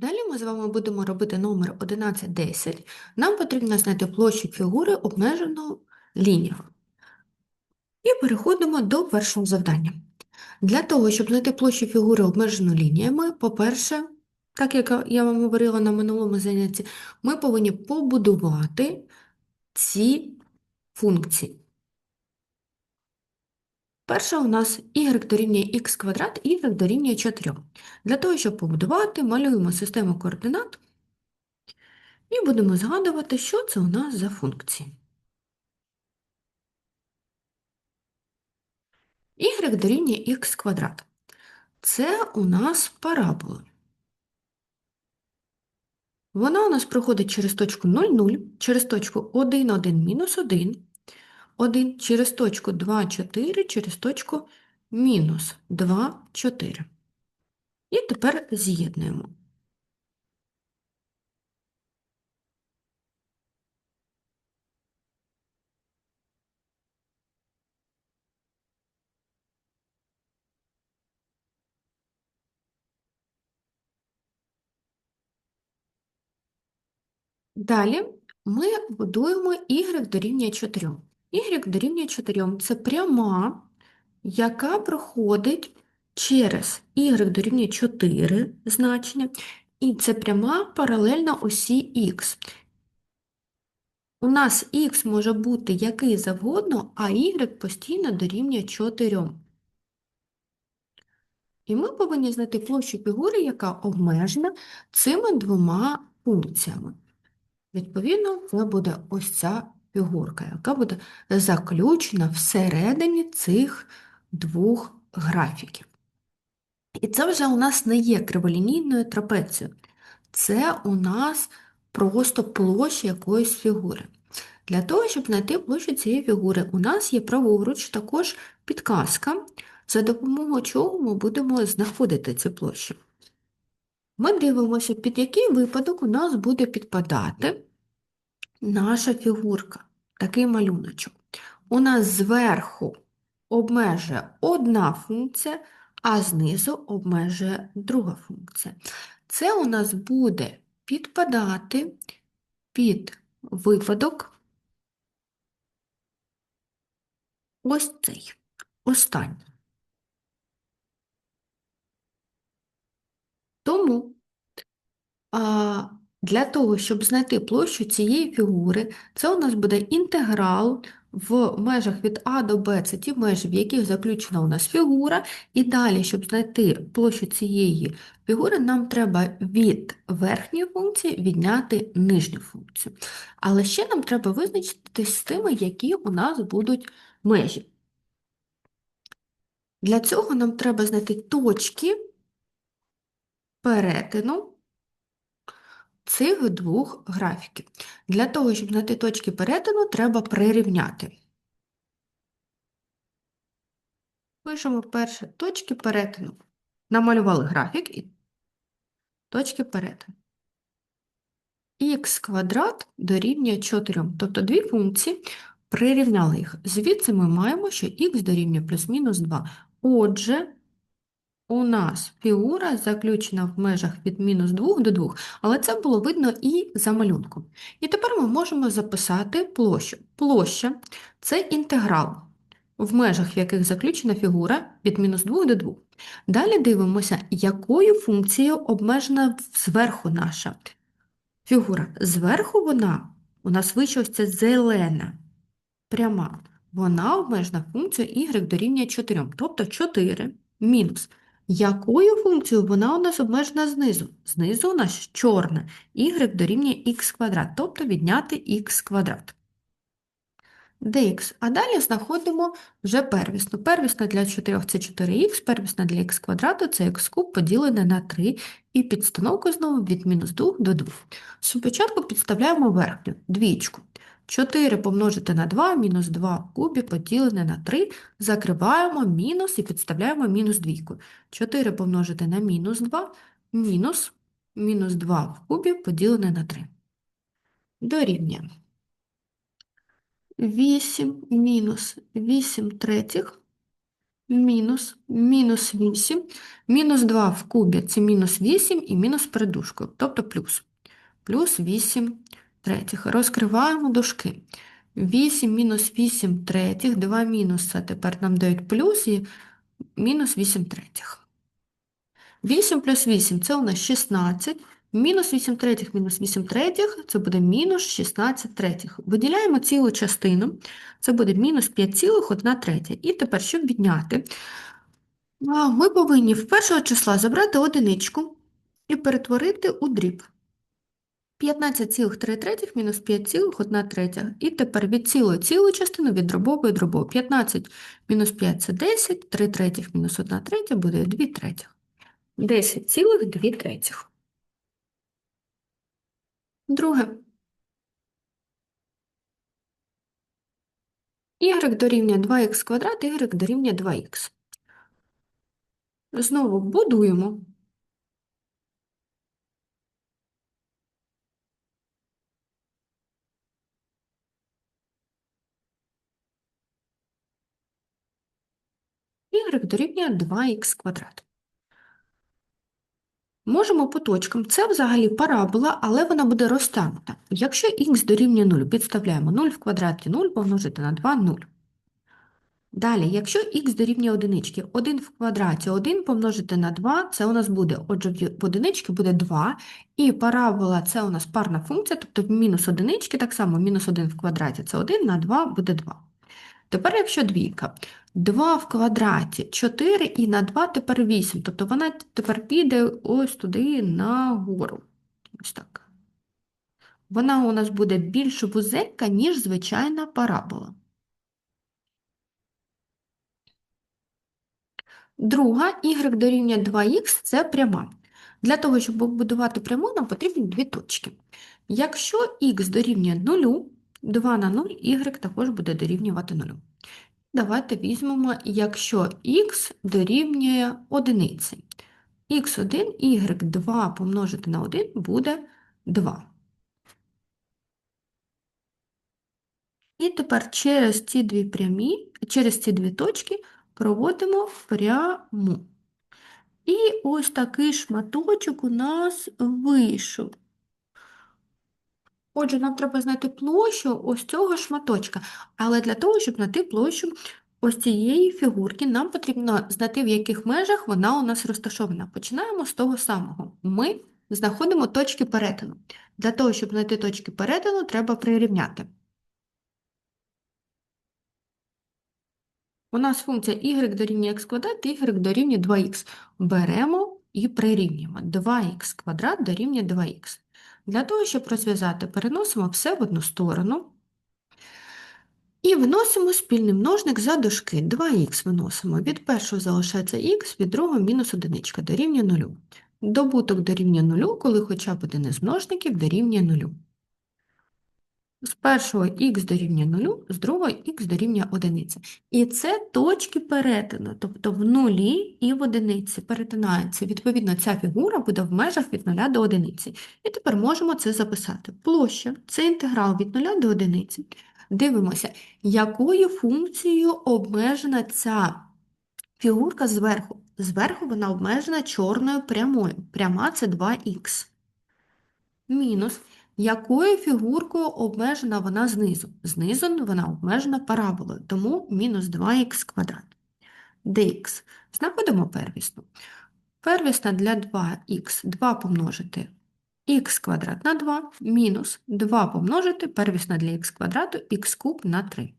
Далі ми з вами будемо робити номер 1110. Нам потрібно знайти площу фігури обмежену лінією. І переходимо до першого завдання. Для того, щоб знайти площу фігури обмежену лініями, по-перше, так як я вам говорила на минулому занятті, ми повинні побудувати ці функції. Перша у нас y дорівнює х квадрат, y дорівнює 4. Для того, щоб побудувати, малюємо систему координат і будемо згадувати, що це у нас за функції. y дорівнює х квадрат. Це у нас парабола. Вона у нас проходить через точку 0, 0, через точку 1, 1, мінус 1, 1, через точку 2, 4, через точку мінус 2, 4. І тепер з'єднуємо. Далі ми будуємо y дорівнює 4. Y дорівнює 4 – це пряма, яка проходить через y дорівнює 4 значення, і це пряма паралельна осі х. У нас х може бути який завгодно, а y постійно дорівнює 4. І ми повинні знайти площу фігури, яка обмежена цими двома функціями. Відповідно, це буде ось ця фігурка, яка буде заключена всередині цих двох графіків. І це вже у нас не є криволінійною трапецією. Це у нас просто площа якоїсь фігури. Для того, щоб знайти площу цієї фігури, у нас є праворуч також підказка, за допомогою чого ми будемо знаходити цю площу. Ми дивимося, під який випадок у нас буде підпадати наша фігурка, такий малюночок. У нас зверху обмежує одна функція, а знизу обмежує друга функція. Це у нас буде підпадати під випадок ось цей, останній. Тому а, для того, щоб знайти площу цієї фігури, це у нас буде інтеграл в межах від А до Б, це ті межі, в яких заключена у нас фігура, і далі, щоб знайти площу цієї фігури, нам треба від верхньої функції відняти нижню функцію. Але ще нам треба визначитись з тими, які у нас будуть межі. Для цього нам треба знайти точки перетину цих двох графіків. Для того, щоб знайти точки перетину, треба прирівняти. Пишемо перше точки перетину. Намалювали графік і точки перетину. х квадрат дорівнює 4, тобто дві функції, прирівняли їх. Звідси ми маємо, що х дорівнює плюс-мінус 2. Отже, у нас фігура заключена в межах від мінус 2 до 2, але це було видно і за малюнком. І тепер ми можемо записати площу. Площа – це інтеграл, в межах яких заключена фігура від мінус 2 до 2. Далі дивимося, якою функцією обмежена зверху наша фігура. Зверху вона, у нас вище ось ця зелена, пряма, вона обмежена функцією y дорівнює 4, тобто 4 мінус. Якою функцією вона у нас обмежена знизу? Знизу у нас чорна, y дорівнює х квадрат, тобто відняти х квадрат. dx. А далі знаходимо вже первісну. Первісна для 4 це 4х, первісна для х квадрату це х куб поділене на 3, і підстановку знову від мінус 2 до 2. Спочатку підставляємо верхню, двічку. 4 помножити на 2, мінус 2 в кубі поділене на 3, закриваємо мінус і підставляємо мінус двійку. 4 помножити на мінус 2, мінус, мінус 2 в кубі поділене на 3. Дорівнює. 8 мінус 8 третіх мінус, мінус 8, мінус 2 в кубі це мінус 8 і мінус перед дужкою, тобто плюс. Плюс 8 третіх. Розкриваємо дужки. 8 мінус 8 третіх, 2 мінуса тепер нам дають плюс і мінус 8 третіх. 8 плюс 8 це у нас 16. Мінус 8 третіх мінус 8 третіх це буде мінус 16 третіх. Виділяємо цілу частину, це буде мінус 5,1 третя. І тепер, щоб відняти, ми повинні в першого числа забрати одиничку і перетворити у дріб. 15,3 третіх мінус 5,1 третя. І тепер від цілої цілу частину від дробової дробову. 15 мінус 5 – це 10, 3 третіх мінус 1 третя буде 2 третіх. 10,2 третіх. Друге. y дорівнює 2х квадрат, y дорівнює 2х. Знову будуємо. Y дорівнює 2х квадрат. Можемо по точкам. Це взагалі парабола, але вона буде розтягнута. Якщо х дорівнює 0, підставляємо 0 в квадраті 0 помножити на 2 – 0. Далі, якщо х дорівнює одинички, 1 в квадраті 1 помножити на 2, це у нас буде, отже, в одинички буде 2, і парабола це у нас парна функція, тобто в мінус одинички, так само мінус 1 в квадраті це 1, на 2 буде 2. Тепер, якщо двійка, 2 в квадраті 4 і на 2 тепер 8, тобто вона тепер піде ось туди нагору. Ось так. Вона у нас буде більш вузенька, ніж звичайна парабола. Друга, y дорівнює 2х – це пряма. Для того, щоб побудувати пряму, нам потрібні дві точки. Якщо х дорівнює 0, 2 на 0, y також буде дорівнювати 0. Давайте візьмемо, якщо х дорівнює 1. х1, y2 помножити на 1 буде 2. І тепер через ці дві прямі, через ці дві точки проводимо пряму. І ось такий шматочок у нас вийшов. Отже, нам треба знайти площу ось цього шматочка. Але для того, щоб знайти площу ось цієї фігурки, нам потрібно знайти, в яких межах вона у нас розташована. Починаємо з того самого. Ми знаходимо точки перетину. Для того, щоб знайти точки перетину, треба прирівняти. У нас функція y дорівнює x квадрат, y дорівнює 2х. Беремо і прирівнюємо. 2х квадрат дорівнює 2х. Для того, щоб розв'язати, переносимо все в одну сторону і вносимо спільний множник за дужки. 2х виносимо. Від першого залишається х, від другого мінус одиничка дорівнює 0. Добуток дорівнює 0, коли хоча б один із множників дорівнює 0. З першого х дорівнює 0, з другого х дорівнює 1. І це точки перетину, тобто в нулі і в одиниці перетинаються. Відповідно, ця фігура буде в межах від 0 до 1. І тепер можемо це записати. Площа це інтеграл від 0 до 1. Дивимося, якою функцією обмежена ця фігурка зверху. Зверху вона обмежена чорною прямою. Пряма це 2х. Мінус якою фігуркою обмежена вона знизу? Знизу вона обмежена параболою, тому мінус 2х квадрат. dx. Знаходимо первісну. Первісна для 2х 2 помножити х квадрат на 2, мінус 2 помножити первісна для х квадрату х куб на 3.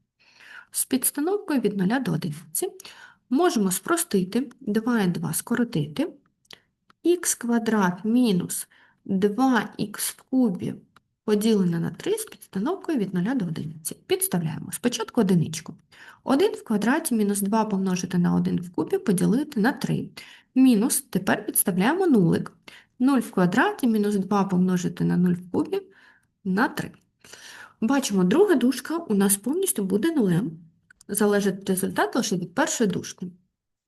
З підстановкою від 0 до 11 можемо спростити 2 і 2 скоротити, х квадрат мінус 2х в кубі поділене на 3 з підстановкою від 0 до 11. Підставляємо спочатку одиничку. 1 в квадраті мінус 2 помножити на 1 в кубі поділити на 3. Мінус, тепер підставляємо нулик. 0 в квадраті мінус 2 помножити на 0 в кубі на 3. Бачимо, друга дужка у нас повністю буде нулем. Залежить результат лише від першої дужки.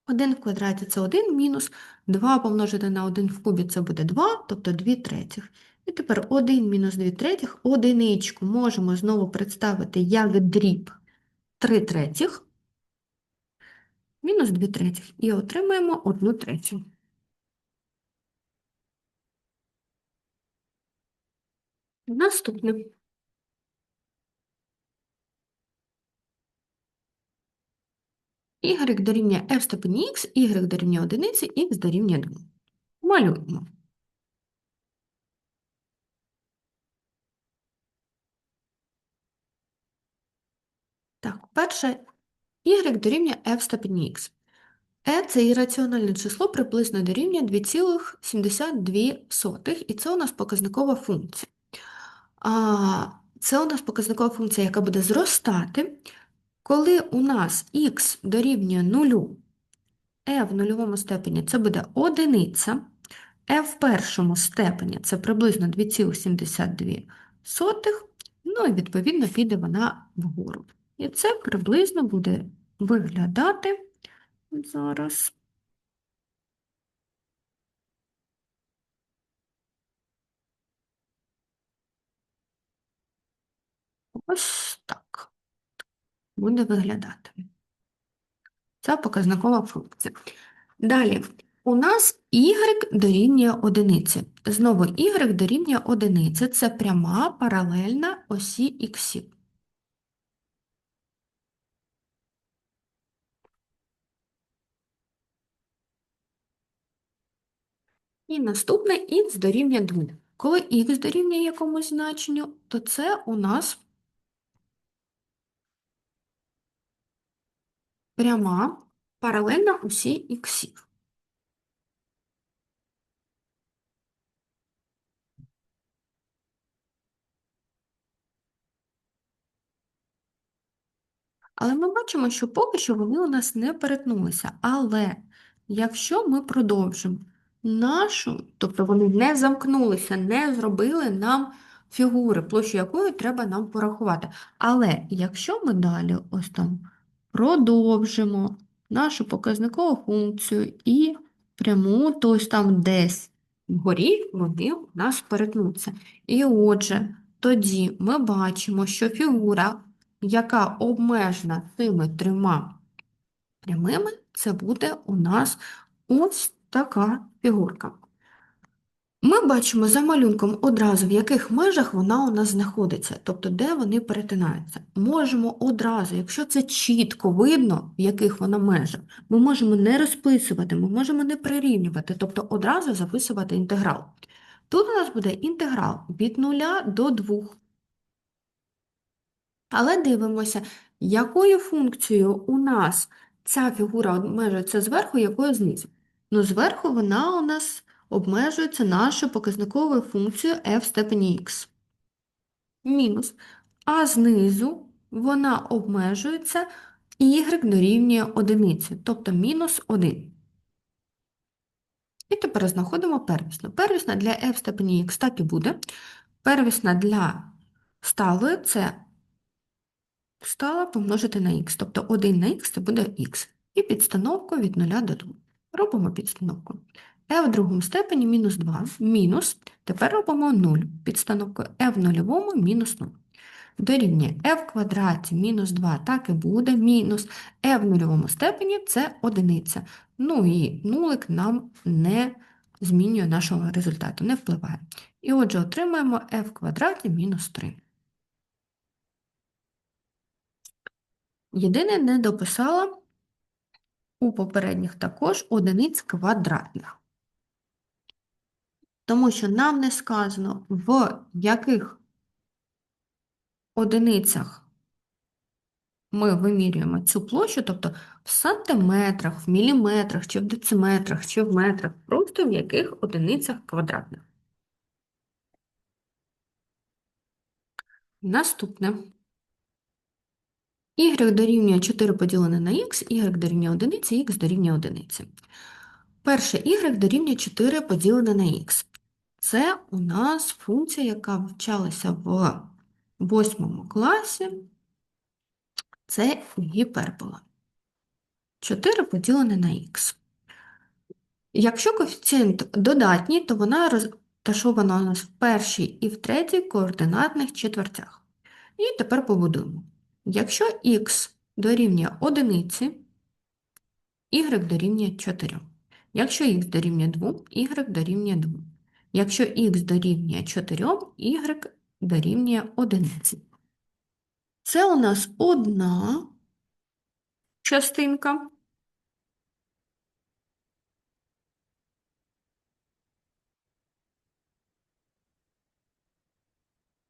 1 в квадраті це 1 мінус, 2 помножити на 1 в кубі це буде 2, тобто 2 третіх. І тепер 1 мінус 2 третіх, одиничку можемо знову представити як дріб 3 третіх. мінус 2 третіх і отримаємо 1 третю. Наступне. y дорівнює f степені x, y дорівнює 1, x дорівнює 2. Малюємо. Так, перше, y дорівнює f в степені x. e – це ірраціональне число приблизно дорівнює 2,72, і це у нас показникова функція. А, Це у нас показникова функція, яка буде зростати, коли у нас х дорівнює 0, e в нульовому степені це буде одиниця, e в першому степені це приблизно 2,72, ну і відповідно піде вона вгору. І це приблизно буде виглядати зараз. Ось так буде виглядати. Це показникова функція. Далі, у нас y дорівнює одиниці. Знову y дорівнює одиниці. Це пряма паралельна осі х. І наступне х дорівнює 2. Коли х дорівнює якомусь значенню, то це у нас пряма паралельна усі іксів. Але ми бачимо, що поки що вони у нас не перетнулися. Але якщо ми продовжимо нашу, тобто вони не замкнулися, не зробили нам фігури, площу якої треба нам порахувати. Але якщо ми далі ось там продовжимо нашу показникову функцію і пряму, то ось там десь вгорі вони у нас перетнуться. І отже, тоді ми бачимо, що фігура, яка обмежена цими трьома прямими, це буде у нас ось така фігурка. Ми бачимо за малюнком одразу, в яких межах вона у нас знаходиться, тобто де вони перетинаються. Можемо одразу, якщо це чітко видно, в яких вона межах, ми можемо не розписувати, ми можемо не прирівнювати, тобто одразу записувати інтеграл. Тут у нас буде інтеграл від 0 до 2. Але дивимося, якою функцією у нас ця фігура обмежується зверху, якою знизу. Ну, зверху вона у нас обмежується нашою показниковою функцією f в степені x. Мінус. А знизу вона обмежується y дорівнює одиниці, тобто мінус 1. І тепер знаходимо первісну. Первісна для f в степені x так і буде. Первісна для сталої це стала помножити на х, тобто 1 на х це буде х. І підстановку від 0 до 2. Робимо підстановку e в другому степені мінус 2, мінус, тепер робимо 0, підстановку e в нульовому мінус 0. Дорівнює e в квадраті мінус 2, так і буде, мінус e в нульовому степені це одиниця. Ну і нулик нам не змінює нашого результату, не впливає. І отже, отримаємо e в квадраті мінус 3. Єдине не дописала у попередніх також одиниць квадратних тому що нам не сказано, в яких одиницях ми вимірюємо цю площу, тобто в сантиметрах, в міліметрах, чи в дециметрах, чи в метрах, просто в яких одиницях квадратних. Наступне. Y дорівнює 4 поділене на х, y дорівнює 1, х дорівнює 1. Перше y дорівнює 4 поділене на х. Це у нас функція, яка вчалася в восьмому класі. Це гіпербола. 4 поділене на х. Якщо коефіцієнт додатній, то вона розташована у нас в першій і в третій координатних четвертях. І тепер побудуємо. Якщо х дорівнює одиниці, y дорівнює 4. Якщо х дорівнює 2, y дорівнює 2. Якщо х дорівнює 4, y дорівнює 1. Це у нас одна частинка.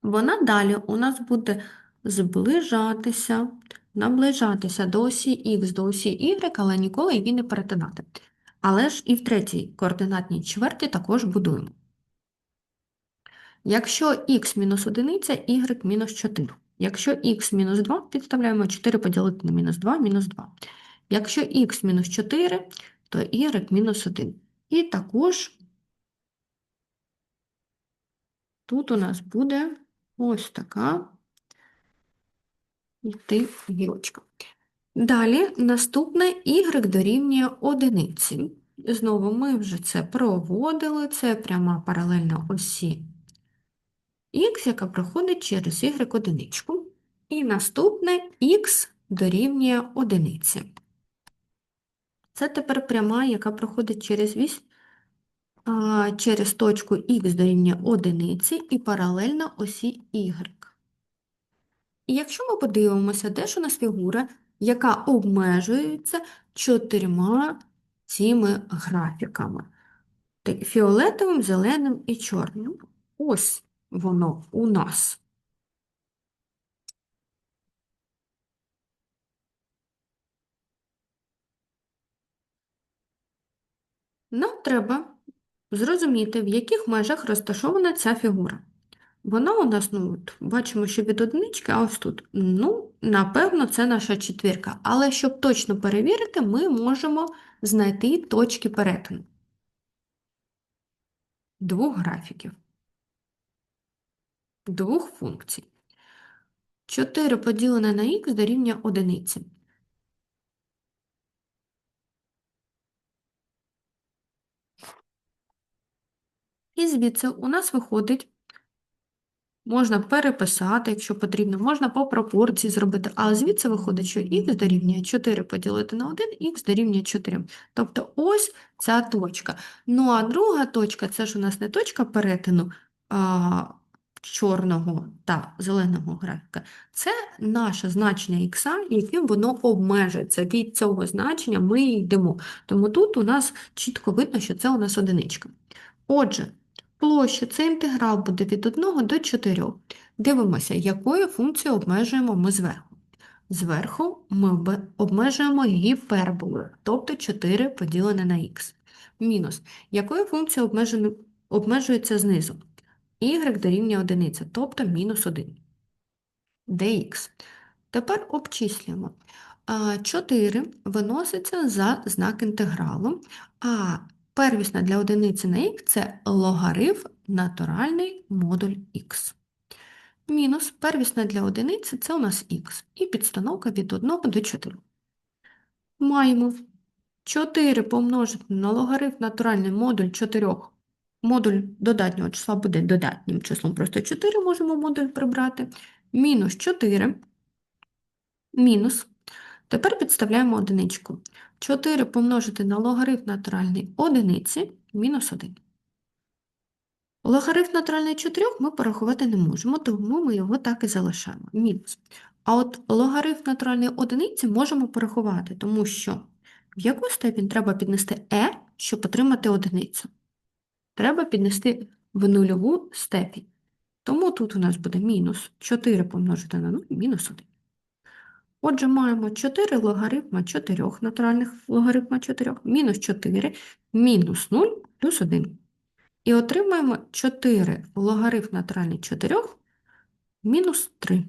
Вона далі у нас буде зближатися, наближатися до осі х, до осі y, але ніколи її не перетинати. Але ж і в третій координатній чверті також будуємо. Якщо х мінус 1, y мінус 4. Якщо х мінус 2, підставляємо 4 поділити на мінус 2, мінус 2. Якщо х мінус 4, то y мінус 1. І також тут у нас буде ось така йти гілочка. Далі наступне y дорівнює одиниці. Знову ми вже це проводили, це пряма паралельна осі х, яка проходить через y одиничку. І наступне х дорівнює одиниці. Це тепер пряма, яка проходить через вісь, через точку х дорівнює одиниці і паралельна осі y. І якщо ми подивимося, де ж у нас фігура, яка обмежується чотирма цими графіками фіолетовим, зеленим і чорним. Ось воно у нас. Нам треба зрозуміти, в яких межах розташована ця фігура. Вона у нас, ну, от, бачимо, що від одинички, а ось тут. Ну, напевно, це наша четвірка. Але щоб точно перевірити, ми можемо знайти точки перетину двох графіків, двох функцій. 4 поділене на х дорівнює одиниці. І звідси у нас виходить Можна переписати, якщо потрібно, можна по пропорції зробити, але звідси виходить, що х дорівнює 4 поділити на 1, х дорівнює 4. Тобто ось ця точка. Ну а друга точка це ж у нас не точка перетину а, чорного та зеленого графіка, це наше значення х, яким воно обмежується. Від цього значення ми йдемо. Тому тут у нас чітко видно, що це у нас одиничка. Отже, Площа це інтеграл буде від 1 до 4. Дивимося, якою функцією обмежуємо ми зверху. Зверху ми обмежуємо гіперболою, тобто 4 поділене на х. Мінус, якою функцією обмежується знизу? y дорівнює 1, тобто мінус 1. dx. Тепер обчислюємо. 4 виноситься за знак інтегралу, а Первісна для одиниці на х це логарифм натуральний модуль х. Мінус первісна для одиниці це у нас х. І підстановка від 1 до 4. Маємо 4 помножити на логарифм натуральний модуль 4. Модуль додатнього числа буде додатнім числом, просто 4 можемо модуль прибрати. Мінус 4. Мінус Тепер підставляємо одиничку. 4 помножити на логарифм натуральний одиниці мінус 1. Логарифм натуральний 4 ми порахувати не можемо, тому ми його так і залишаємо. Мінус. А от логарифм натуральної одиниці можемо порахувати, тому що в яку степінь треба піднести e, щоб отримати одиницю. Треба піднести в нульову степінь. Тому тут у нас буде мінус 4 помножити на 0, мінус 1. Отже, маємо 4 логарифма 4 натуральних логарифма 4, мінус 4, мінус 0 плюс 1. І отримаємо 4 логарифм натуральний 4 мінус 3.